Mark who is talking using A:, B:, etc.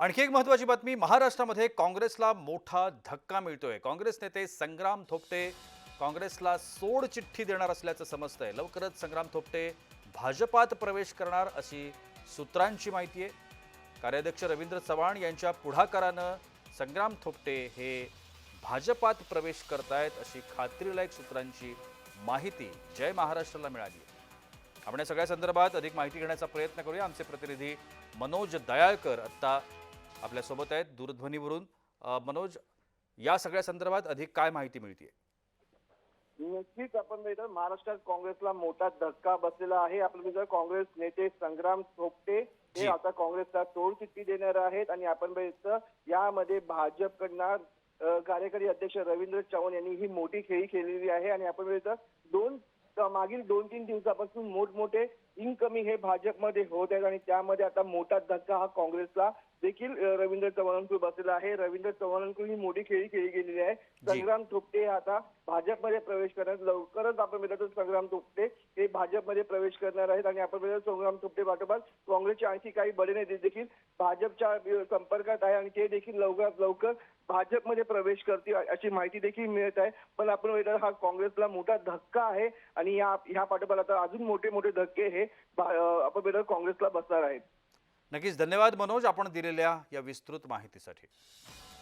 A: आणखी एक महत्वाची बातमी महाराष्ट्रामध्ये काँग्रेसला मोठा धक्का मिळतोय. काँग्रेस नेते संग्राम थोपटे काँग्रेसला सोड चिठ्ठी देणार असल्याचं समजतंय. लवकरच संग्राम थोपटे भाजपात प्रवेश करणार अशी सूत्रांची माहिती आहे. कार्याध्यक्ष रवींद्र चव्हाण यांच्या पुढाकारानं संग्राम थोपटे हे भाजपात प्रवेश करतायत अशी खात्रीलायक सूत्रांची माहिती जय महाराष्ट्राला मिळाली. आपण या सगळ्या संदर्भात अधिक माहिती घेण्याचा प्रयत्न करूया. आमचे प्रतिनिधी मनोज दयाळकर आत्ता आपल्यासोबत आहेत दूरध्वनीवरून मनोज या सगळ्या संदर्भात अधिक काय माहिती मिळते
B: नक्कीच आपण बघितलं महाराष्ट्रात काँग्रेसला मोठा धक्का बसलेला आहे. आपण बघितलं काँग्रेस नेते संग्राम थोपटे. हे आता काँग्रेसला तोड चिठ्ठी देणार आहेत आणि आपण बघितलं यामध्ये भाजपकडनं कार्यकारी अध्यक्ष रवींद्र चव्हाण यांनी ही मोठी खेळी खेळलेली आहे आणि आपण बघितलं दोन मागील दोन तीन दिवसापासून मोठमोठे इनकमिंग हे भाजपमध्ये होत आहेत आणि त्यामध्ये आता मोठा धक्का हा काँग्रेसला देखील रवींद्र चव्हाणांकडून बसलेला आहे. रवींद्र चव्हाणांकडून ही मोठी खेळी खेळली गेलेली आहे. संग्राम थोपटे हे आता भाजपमध्ये प्रवेश करण्यात लवकरच आपण तर संग्राम थोपटे हे भाजपमध्ये प्रवेश करणार आहेत आणि आपण बघितलं संग्राम थोपटे पाठोपाठ. काँग्रेसचे आणखी काही बडे नेते देखील भाजपच्या संपर्कात आहे आणि ते देखील लवकरात लवकर भाजपमध्ये प्रवेश करतील अशी माहिती देखील मिळत आहे. पण आपण बघितलं हा काँग्रेसला मोठा धक्का आहे आणि या ह्या पाठोपाठ आता अजून मोठे मोठे धक्के हे आपण बघितलं काँग्रेसला बसणार आहेत.
A: नक्कीच धन्यवाद मनोज आपण दिलेल्या या विस्तृत माहितीसाठी.